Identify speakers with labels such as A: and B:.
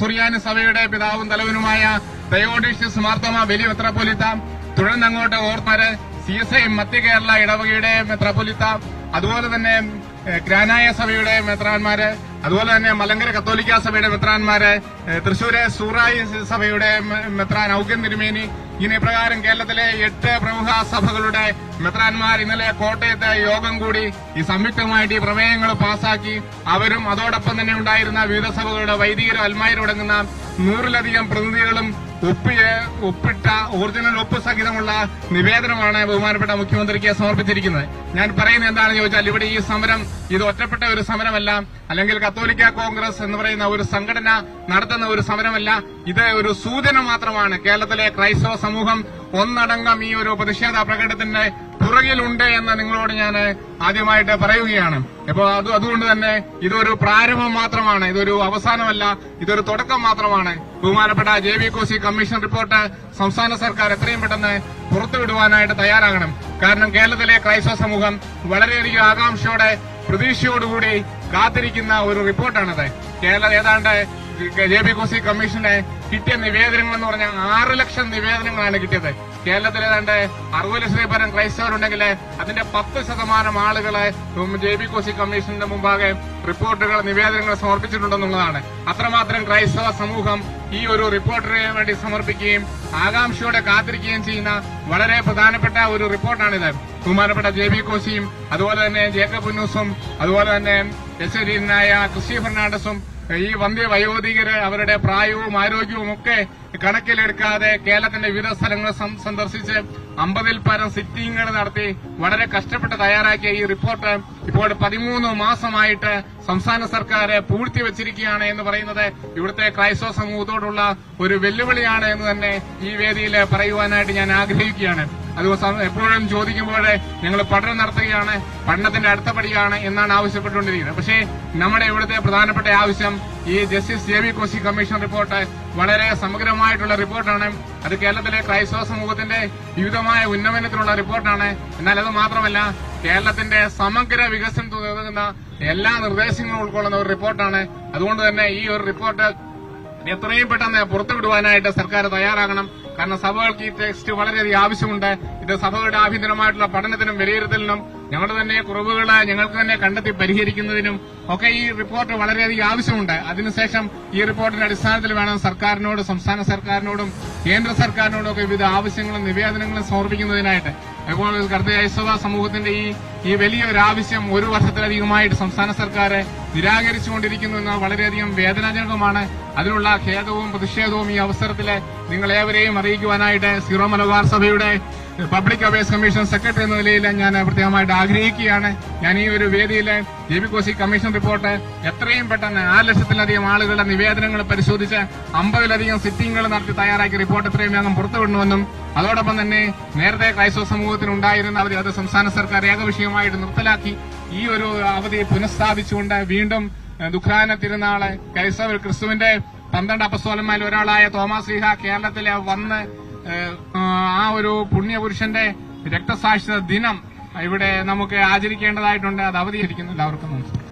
A: സുറിയാനി സഭയുടെ പിതാവും തലവനുമായ തയോഡിഷ്യസ് മാർത്തോമ വലിയ മെത്രാപ്പൊലിത്ത. തുടർന്ന് അങ്ങോട്ട് ഓർമാര് സി എസ് ഐ മധ്യ കേരള ഇടവകയുടെ മെത്രാപ്പൊലിത്ത. അതുപോലെ തന്നെ ഗ്രാനായ സഭയുടെ മെത്രാന്മാര് അതുപോലെ തന്നെ മലങ്കര കത്തോലിക്ക സഭയുടെ മെത്രാന്മാര് തൃശൂരെ സൂറായി സഭയുടെ മെത്രാൻ ഔഗ്യം തിരുമേനി. ഇങ്ങനെ പ്രകാരം കേരളത്തിലെ എട്ട് പ്രമുഖ സഭകളുടെ മെത്രാന്മാർ ഇന്നലെ കോട്ടയത്തെ യോഗം കൂടി ഈ സംയുക്തമായിട്ട് ഈ പ്രമേയങ്ങൾ പാസാക്കി. അവരും അതോടൊപ്പം തന്നെ ഉണ്ടായിരുന്ന വിവിധ സഭകളുടെ വൈദികരും അൽമാരും അടങ്ങുന്ന നൂറിലധികം പ്രതിനിധികളും ഒപ്പിയ ഒപ്പിട്ട ഒറിജിനൽ ഒപ്പ് സഹിതമുള്ള നിവേദനമാണ് ബഹുമാനപ്പെട്ട മുഖ്യമന്ത്രിക്ക് സമർപ്പിച്ചിരിക്കുന്നത്. ഞാൻ പറയുന്നത് എന്താണെന്ന് ചോദിച്ചാൽ ഇവിടെ ഈ സമരം ഇത് ഒറ്റപ്പെട്ട ഒരു സമരമല്ല. അല്ലെങ്കിൽ കത്തോലിക്ക കോൺഗ്രസ് എന്ന് പറയുന്ന ഒരു സംഘടന നടത്തുന്ന ഒരു സമരമല്ല. ഇത് ഒരു സൂചന മാത്രമാണ്. കേരളത്തിലെ ക്രൈസ്തവ സമൂഹം ഒന്നടങ്കം ഈ ഒരു പ്രതിഷേധ പ്രകടനത്തിന്റെ പുറകിലുണ്ട് എന്ന് നിങ്ങളോട് ഞാൻ ആദ്യമായിട്ട് പറയുകയാണ്. അപ്പോൾ അത് അതുകൊണ്ട് തന്നെ ഇതൊരു പ്രാരംഭം മാത്രമാണ് ഇതൊരു അവസാനമല്ല ഇതൊരു തുടക്കം മാത്രമാണ്. ബഹുമാനപ്പെട്ട J V Koshy commission report സംസ്ഥാന സർക്കാർ എത്രയും പെട്ടെന്ന് പുറത്തുവിടുവാനായിട്ട് തയ്യാറാകണം. കാരണം കേരളത്തിലെ ക്രൈസ്തവ സമൂഹം വളരെയധികം ആകാംക്ഷയോടെ പ്രതീക്ഷയോടുകൂടി കാത്തിരിക്കുന്ന ഒരു റിപ്പോർട്ടാണിത്. കേരള ഏതാണ്ട് ജെ ബി കോസി കമ്മീഷന് കിട്ടിയ നിവേദനങ്ങൾ എന്ന് പറഞ്ഞാൽ ആറ് ലക്ഷം നിവേദനങ്ങളാണ് കിട്ടിയത്. കേരളത്തിൽ ഏതാണ്ട് അറുപത് ലക്ഷത്തിൽ പരം ക്രൈസ്തവരുണ്ടെങ്കിൽ അതിന്റെ പത്ത് ശതമാനം ആളുകളെ ജെ ബി കോശി കമ്മീഷന്റെ മുമ്പാകെ റിപ്പോർട്ടുകൾ നിവേദനങ്ങൾ സമർപ്പിച്ചിട്ടുണ്ടെന്നുള്ളതാണ്. അത്രമാത്രം ക്രൈസ്തവ സമൂഹം ഈ ഒരു റിപ്പോർട്ടിന് വേണ്ടി സമർപ്പിക്കുകയും ആകാംക്ഷയോടെ കാത്തിരിക്കുകയും ചെയ്യുന്ന വളരെ പ്രധാനപ്പെട്ട ഒരു റിപ്പോർട്ടാണിത്. ബഹുമാനപ്പെട്ട ജെ ബി കോശിയും അതുപോലെ തന്നെ ജേക്കബ് ഉന്നൂസും അതുപോലെ തന്നെ എസ്എഡിനായ ക്രിസ്റ്റി ഫെർണാണ്ടസും ഈ വന്ധ്യ വയോധികര് അവരുടെ പ്രായവും ആരോഗ്യവും ഒക്കെ കണക്കിലെടുക്കാതെ കേരളത്തിന്റെ വിവിധ സ്ഥലങ്ങൾ സന്ദർശിച്ച് അമ്പതിൽ പരം സിറ്റിംഗുകൾ നടത്തി വളരെ കഷ്ടപ്പെട്ട് തയ്യാറാക്കിയ ഈ റിപ്പോർട്ട് ഇപ്പോൾ പതിമൂന്ന് മാസമായിട്ട് സംസ്ഥാന സർക്കാർ പൂഴ്ത്തിവച്ചിരിക്കുകയാണ് എന്ന് പറയുന്നത് ഇവിടുത്തെ ക്രൈസ്തവ സമൂഹത്തോടുള്ള ഒരു വെല്ലുവിളിയാണ് എന്ന് തന്നെ ഈ വേദിയിൽ പറയുവാനായിട്ട് ഞാൻ ആഗ്രഹിക്കുകയാണ്. അത് എപ്പോഴും ചോദിക്കുമ്പോൾ ഞങ്ങൾ പഠനം നടത്തുകയാണ് പഠനത്തിന്റെ അടുത്ത പടിയാണ് എന്നാണ് ആവശ്യപ്പെട്ടുകൊണ്ടിരിക്കുന്നത്. പക്ഷേ നമ്മുടെ ഇവിടുത്തെ പ്രധാനപ്പെട്ട ആവശ്യം ഈ justice J V Koshy commission report വളരെ സമഗ്രമായിട്ടുള്ള റിപ്പോർട്ടാണ് അത് കേരളത്തിലെ ക്രൈസ്തവ സമൂഹത്തിന്റെ വിവിധമായ ഉന്നമനത്തിനുള്ള റിപ്പോർട്ടാണ് എന്നാൽ അത് മാത്രമല്ല കേരളത്തിന്റെ സമഗ്ര വികസനം തുടങ്ങുന്ന എല്ലാ നിർദ്ദേശങ്ങളും ഉൾക്കൊള്ളുന്ന ഒരു റിപ്പോർട്ടാണ് അതുകൊണ്ട് തന്നെ ഈ ഒരു റിപ്പോർട്ട് എത്രയും പെട്ടെന്ന് പുറത്തുവിടുവാനായിട്ട് സർക്കാർ തയ്യാറാകണം. കാരണം സഭകൾക്ക് ഈ ടെക്സ്റ്റ് വളരെയധികം ആവശ്യമുണ്ട്. ഇത് സഭകളുടെ ആഭ്യന്തരമായിട്ടുള്ള പഠനത്തിനും വിലയിരുത്തലിനും ഞങ്ങളുടെ തന്നെ കുറവുകൾ ഞങ്ങൾക്ക് തന്നെ കണ്ടെത്തി പരിഹരിക്കുന്നതിനും ഒക്കെ ഈ റിപ്പോർട്ട് വളരെയധികം ആവശ്യമുണ്ട്. അതിനുശേഷം ഈ റിപ്പോർട്ടിന്റെ അടിസ്ഥാനത്തിൽ വേണം സർക്കാരിനോട് സംസ്ഥാന സർക്കാരിനോടും കേന്ദ്ര സർക്കാരിനോടും ഒക്കെ വിവിധ ആവശ്യങ്ങളും നിവേദനങ്ങളും സമർപ്പിക്കുന്നതിനായിട്ട്. അപ്പോൾ ക്രൈസ്തവ സമൂഹത്തിന്റെ ഈ ഈ വലിയൊരു ആവശ്യം ഒരു വർഷത്തിലധികമായിട്ട് സംസ്ഥാന സർക്കാർ നിരാകരിച്ചുകൊണ്ടിരിക്കുന്നു എന്നത് വളരെയധികം വേദനാജനകമാണ്. അതിനുള്ള ഖേദവും പ്രതിഷേധവും ഈ അവസരത്തിൽ നിങ്ങളേവരെയും അറിയിക്കുവാനായിട്ട് സീറോ മലബാർ സഭയുടെ പബ്ലിക് അഫയേഴ്സ് കമ്മീഷൻ സെക്രട്ടറി എന്ന നിലയിൽ ഞാൻ പ്രത്യേകമായിട്ട് ആഗ്രഹിക്കുകയാണ്. ഞാൻ ഈ ഒരു വേദിയിൽ J B Koshy commission report എത്രയും പെട്ടെന്ന് ആറ് ലക്ഷത്തിലധികം ആളുകളുടെ നിവേദനങ്ങൾ പരിശോധിച്ച് അമ്പതിലധികം സിറ്റിംഗുകൾ നടത്തി തയ്യാറാക്കിയ റിപ്പോർട്ട് എത്രയും വേഗം പുറത്തുവിടണമെന്നും അതോടൊപ്പം തന്നെ നേരത്തെ ക്രൈസ്തവ സമൂഹത്തിൽ ഉണ്ടായിരുന്ന അവധി അത് സംസ്ഥാന സർക്കാർ ഏകവിഷയമായിട്ട് നിർത്തലാക്കി. ഈ ഒരു അവധി പുനഃസ്ഥാപിച്ചുകൊണ്ട് വീണ്ടും ദുഃഖാന തിരുനാൾ ക്രൈസ്തവ ക്രിസ്തുവിന്റെ പന്ത്രണ്ട് അപ്പസ്തോലന്മാരിൽ ഒരാളായ തോമസ് ലീഹ കേരളത്തിലെ വന്ന് ആ ഒരു പുണ്യപുരുഷന്റെ രക്തസാക്ഷിത ദിനം ഇവിടെ നമുക്ക് ആചരിക്കേണ്ടതായിട്ടുണ്ട്. അത് അവധിയിരിക്കുന്നു എല്ലാവർക്കും നമസ്കാരം.